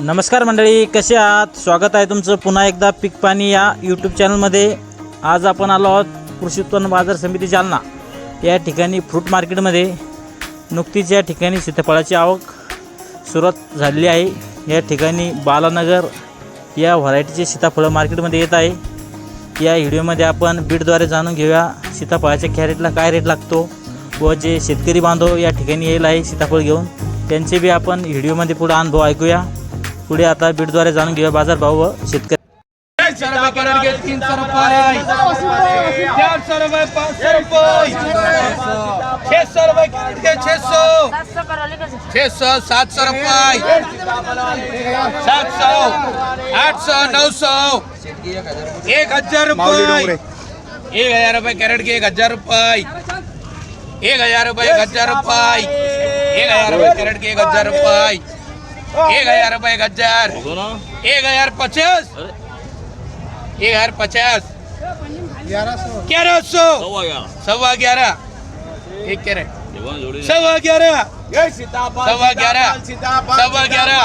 नमस्कार मंडळी कसे आहात? स्वागत आहे तुमचं पुन्हा एकदा पीक पाणी या यूट्यूब चॅनलमध्ये आज आपण आलो आहोत कृषी उत्पन्न बाजार समिती जालना. या ठिकाणी फ्रूट मार्केटमध्ये नुकतीच या ठिकाणी सीताफळाची आवक सुरुवात झालेली आहे. या ठिकाणी बालानगर या व्हरायटीचे सीताफळं मार्केटमध्ये येत आहे. या व्हिडिओमध्ये आपण बीडद्वारे जाणून घेऊया सीताफळाच्या कॅरेटला काय रेट लागतो व जे शेतकरी बांधव या ठिकाणी येईल आहे सीताफळ घेऊन त्यांचे बी आपण व्हिडिओमध्ये पुढे अनुभव ऐकूया. पुढे आता बीडद्वारे जाणून घेऊया बाजारभाव व शेतकरी छे सौ सात सौ रुपये सात सौ आठ सौ नौ सौ एक हज़ार रुपये एक हज़ार रुपये कॅरेट घे एक हज़ार रुपये. एक हज़ार रुपये एक हज़ार रुपये एक हज़ार रुपये कॅरेट घे एक हज़ार रुपये. एक हज़ार रुपये एक हज़ार एक हज़ार पचास। एक हज़ार पचास। ग्यारह सौ। सवा ग्यारह। एक कैरेट। सवा ग्यारह। सवा ग्यारह। सवा ग्यारह।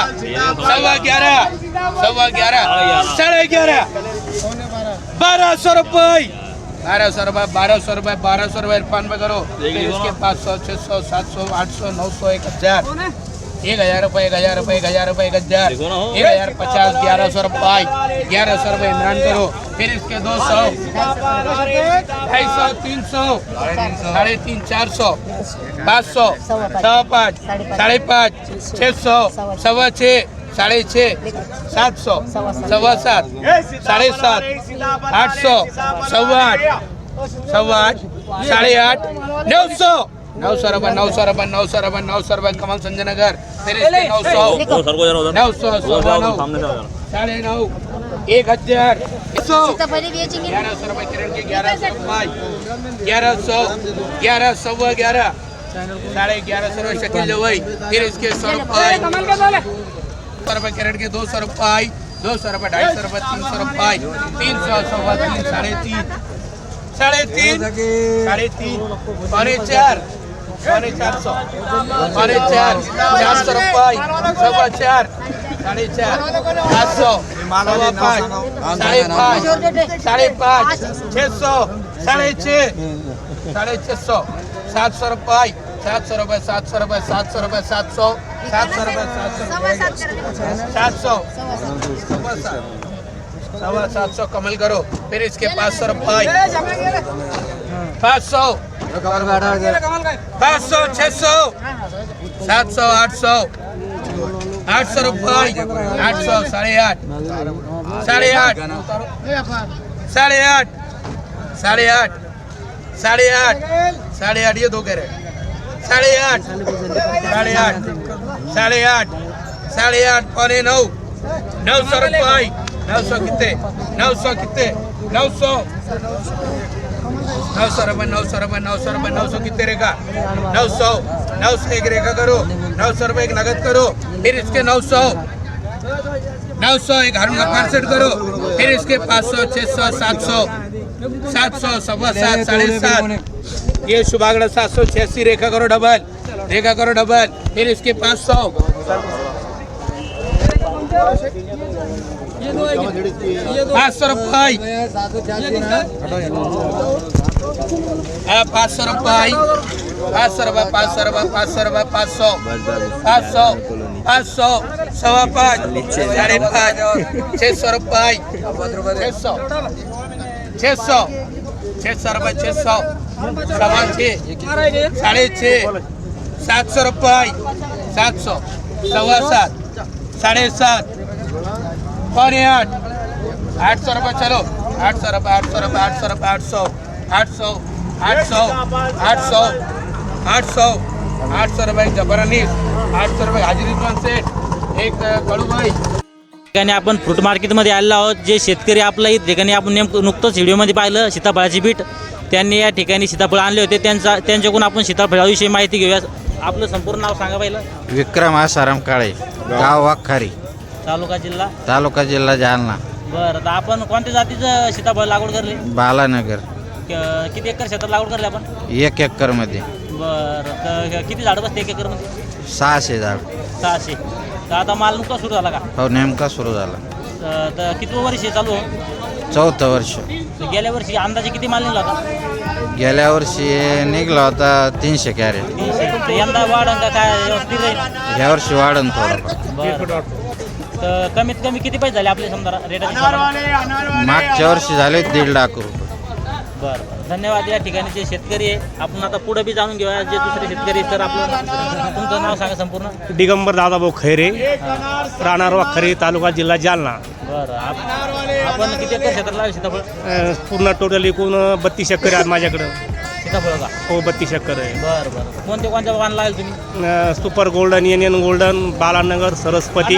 सवा ग्यारह। सवा ग्यारह। साढ़े ग्यारह। बारह। सौ रुपये। बारह सौ रुपये बारह सौ रुपये बारह सौ रुपये पान में करो। इसके पाँच सौ छः सौ सात सौ आठ सौ नौ सौ एक हज़ार। एक हजार रुपये एक हजार रुपये एक हजार रुपये एक हजार. एक हजार पचास ग्यारह सौ रुपये. ग्यारह सौ रुपये इमरान करो. फिर इसके दो सौ. ढाई सौ तीन सौ. साढ़े तीन चार सौ. पाँच सौ. सवा पाँच. साढ़े पाँच छः सौ. सवा छः. साढ़े छः सात सौ. सवा सात. साढ़े सात आठ सौ. सवा आठ. सवा आठ. साढ़े आठ नौ सौ. नौ सौ रुपये नौ सौ रुपये नौ सौ रुपये नौ सौ रुपये कमल संजय नगर फिर इसके नौ सौ नौ सौ सवा नौ साढ़े नौ एक हजार ग्यारह सौ रुपये किरण के ग्यारह सौ रुपये ग्यारह सौ ग्यारह सौ ग्यारह। साढ़े ग्यारह सौ रुपये शकील जवई फिर इसके सौ रुपये सौ रुपये कैरेट के दो सौ रुपये दो सौ रुपये ढाई सौ रुपये तीन सौ रुपये तीन सौ सवा तीन साढ़े तीन। साढ़े तीन साढ़े तीन पौने चार। पौने चार सौ पौने चार चार सौ रुपये सवा चार साढ़े चार सात सौ सवा पाँच साढ़े पाँच साढ़े पाँच छः सौ साढ़े छः साढ़े छः सौ सात सौ रुपये सात सौ रुपये सात सौ रुपये सात सौ रुपये सात सौ सात सौ रुपये सात सौ सव्वा रुपये सात करा सात सौ सव्वा सात सवा सात सवा सात सौ कमल करो फिर इसके पाँच सौ रुपये पाँच सौ। पाँच सौ छः सौ। सात सौ आठ सौ। आठ सौ रुपये। आठ सौ साढ़े आठ। साढ़े आठ। साढ़े आठ। साढ़े आठ। साढ़े आठ। साढ़े आठ ये दो कह रहे साढ़े आठ। साढ़े आठ। साढ़े आठ। साढ़े आठ पौने नौ। नौ सौ रुपये। नौ सौ कितने? नौ सौ कितने? नौ सौ। नौ सौ रुपये नौ सौ रुपये नौ सौ रुपये नौ सौ कितने रेखा? नौ सौ नौ सौ एक रेखा करो. नौ सौ रुपये एक नगद करो. फिर इसके नौ सौ नौ सौ एक हारून का पार्सेट करो. फिर इसके पाँच सौ छः सौ सात सौ सात सौ सवा सात साढ़े सात ये सुभागड़ा सात सौ छियासी रेखा करो डबल रेखा करो डबल फिर इसके पाँच सौ पाँच सौ रुपये। हाँ पाँच सौ रुपये। पाँच सौ रुपये पाँच सौ रुपये पाँच सौ रुपये पाँच सौ। पाँच सौ पाँच सौ सवा पाँच। साढ़े पाँच छः सौ रुपये। छः सौ। छः सौ। छः सौ रुपये छः सौ। सवा छः। साढ़े छः। सात सौ रुपये। सात सौ। सवा सात। साढ़े सात। पौने आठ. आठ सौ रुपये चलो. आठ सौ रुपये आठ सौ रुपये आठ सौ रुपये आठ सौ आठ सौ आठ सौ आठ सौ आठ सौ आठ सौ रुपये जबरनीस आठ सौ रुपये हाजिरी एक कळूबाई ठिकाणी आपण फ्रूट मार्केटमध्ये आलेलो आहोत. जे शेतकरी आपलं इथं ठिकाणी आपण नेमकं नुकतंच व्हिडिओमध्ये पाहिलं सीताफळाची बीट त्यांनी या ठिकाणी सीताफळ आणले होते. त्यांचा त्यांच्याकडून आपण सीताफळाविषयी माहिती घेऊया. आपलं संपूर्ण नाव सांगा पहिलं. विक्रम आसाराम काळे गाव वाखारी. तालुका जिल्हा? तालुका जिल्हा जालना. बरं तर आपण कोणत्या जातीचं सीताफळ लागवड करले? बालानगर. क- किती एकर शेतात लागवड करले आपण? एक एकरमध्ये. बरं तर किती झाडं बसते एक एकरमध्ये? सहाशे झाड. सहाशे. तर आता माल नुकता सुरू झाला का? हो नेमका सुरू झाला. अ, तर किती वर्ष आहे? चालू चौथं वर्ष. तर गेल्या वर्षी अंदाजे किती माल निघाला होता? गेल्या वर्षी निघला होता तीनशे कॅरेट. तीनशे. तर यंदा वाढ का काय व्यवस्थित राहील? ह्या वर्षी वाढन थोडंफार. बरं. तर कमीत कमी किती पैसे झाले आपले समजा रेट मागच्या वर्षी झाले दीड लाख रुपये. बरं बरं. धन्यवाद या ठिकाणी जे शेतकरी आहे. आपण आता पुढे बी जाणून घेऊया. जे दुसरे शेतकरी तर आपलं तुमचं नाव सांगा संपूर्ण. दिगंबर दादाभाऊ खैरे राहणार वाखरी तालुका जिल्हा जालना. बरं आप- आपण किती एकर क्षेत्रात लावले सीताफळ? अ, पूर्ण टोटल एकूण बत्तीस एकर आहेत माझ्याकडं. सीताफळ का? हो बत्तीस एकर आहे. बरं बरं. कोणते कोणत्या वाहन लागेल तुम्ही? अ, सुपर गोल्डन एन गोल्डन बालानगर सरस्वती.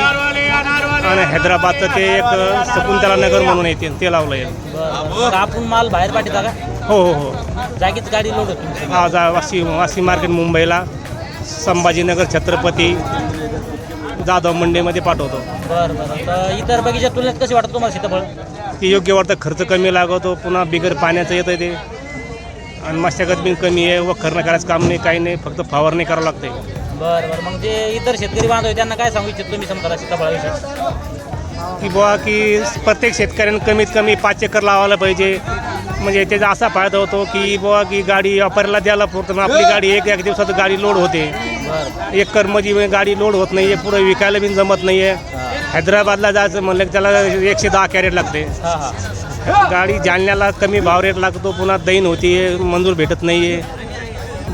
आणि हैदराबादचं ते एक शकुंतला नगर म्हणून येते ते लावलं आहे. आपण माल बाहेर पाठीचा का? हो हो हो. जागीच गाडी लोड होती तुमची. आज वाशी वाशी मार्केट मुंबईला संभाजीनगर छत्रपती जाधव मंडीमध्ये पाठवतो. बरं बरं. तर इतर बगीच्या तुलनेत कशी वाटतं तुम्हाला सीताफळ? ते योग्य वाटतं खर्च कमी लागवतो पुन्हा बिगर पाण्याचं येतं ते. आणि मशागत बी कमी आहे व खरणं करायचं काम नाही काही नाही फक्त फवारणी करावं लागते. बरं बरं. मग जे इतर शेतकरी बांधव आहे त्यांना काय सांगू इच्छित तुम्ही समजा सीताफळाविषयी की बुवा की प्रत्येक शेतकऱ्यानं कमीत कमी पाच एकर लावायला पाहिजे. म्हणजे त्याचा असा फायदा होतो की बुवा की गाडी वापरायला द्यायला पुरतं आपली गाडी एक एक दिवसात गाडी लोड होते. बरं. एकरमध्ये गाडी लोड होत नाही आहे पुढे विकायला बी जमत नाही आहे हैदराबादला जायचं म्हणलं की त्याला एकशे दहा कॅरेट लागते. गाडी जालन्याला कमी भाव रेट लागतो पुन्हा दैन होती मंजूर भेटत नाही आहे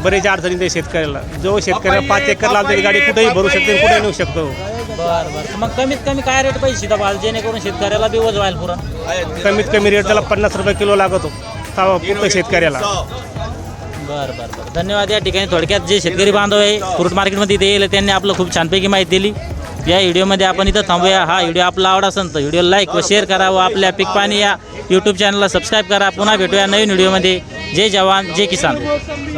बरेच अडचणी ते शेतकऱ्याला. जो शेतकऱ्याला पाच एकर लावते गाडी कुठेही भरू शकते कुठेही नेऊ शकतो. बरं बरं. मग कमीत कमी काय रेट पाहिजे? सीताफळ जेणेकरून शेतकऱ्याला बी वज व्हायला पुरण कमीत कमी रेट त्याला पन्नास रुपये किलो लागतो. तवा पुरतं शेतकऱ्याला. बरं बरं बरं. धन्यवाद. या ठिकाणी थोडक्यात जे शेतकरी बांधव आहे फ्रूट मार्केटमध्ये इथे येईल त्यांनी आपलं खूप छानपैकी माहिती दिली. या व्हिडिओमध्ये आपण इथं थांबूया. हा व्हिडिओ आपला आवड असेल तर व्हिडिओ लाईक व शेअर करा व आपल्या पिक पाणी या यूट्यूब चॅनलला सबस्क्राईब करा. पुन्हा भेटूया नवीन व्हिडिओमध्ये. जय जवान जय किसान.